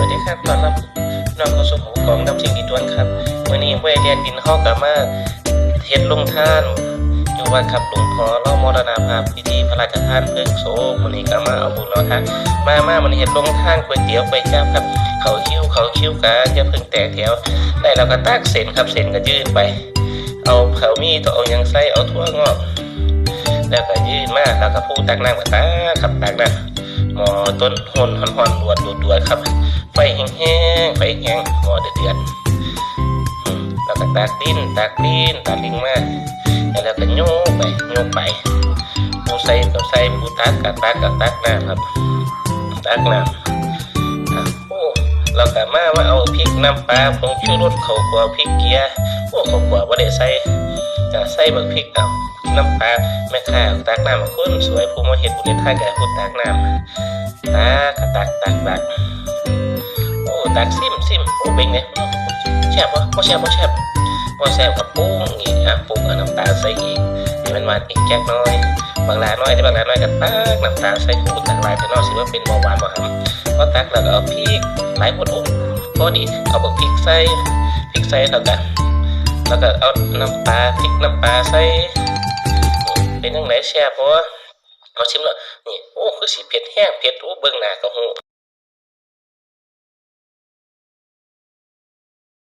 วัสดีครับตอนรับน้องเข้าสู่หูของน้ำสิ่งดีด้วนครับวันนี้เวเรียนดินเข้ากับมาเฮ็ดลงท่าน อยู่วัดครับหลวงพ่อเล่ามรณภาพพิธีพระราชทานเพลิงโศพวันนี้ก็มาเอาบุญเอาทานมามามันเฮ็ดลงท่านก๋วยเตี๋ยวก๋วยจั๊บครับ เขาคิ้วเขาคิ้วกาจะพึ่งแตกแถวได้แล้วก็ตักเส้นครับเส้นก็ยื่นไป เอาเขามีต้อเอายังใส่เอาทั่วงอกแล้วก็ยื่นมาแล้วก็พูดตักน้ำกับตาครับตักน้ำ หมอต้นหนหอนหอนดวดดวดดวดครับ ไฟแห้งๆไฟแห้งหมอเดือดเดือดแล้วก็ตักดินตักดินตักดินมาแล้วก็โยกไปโยกไปผู้ใส่กับใส่ผู้ตักกับตักกับตักน้ำครับตักน้ำโอ้เราก็มาว่าเอาพริกน้ำปลาผงชูรสเขากลัวพริกเกียร์โอ้เขากลัวว่าได้ใส่จะใส่บักพริกเอา น้ำปลาแม่ค้าตักน้ำมาคนสวยผู้มาเห็ดบุญท่าแก่ผู้ตักน้ำตักกะตักตักตักโอ้ตักซิมซิมโอ้เป็นไงแซ่บปะบ่แซ่บบ่แซ่บบ่แซ่บกับปรุงอีกอะปรุงเอาน้ำตาใส่อีกให้มันหวานอีกแจ๊กน้อยบางลาน้อยที่บางลาน้อยก็ตักน้ำตาใส่หูตักลายไปนอกสิว่าเป็นเบาหวานบ่ครับพอตักแล้วก็เอาพริกหลายหมดโอ้พอดีเอาบักพริกใส่พริกใส่แล้วก็แล้วก็เอาน้ำปลาพริกน้ำปลาใส่ เป็นยังไงแซ่บบ่มาชิมแล้วนี่โอ้คือสิเผ็ดแห้งเผ็ดโอ้เบิ่งหน้าก็ฮู้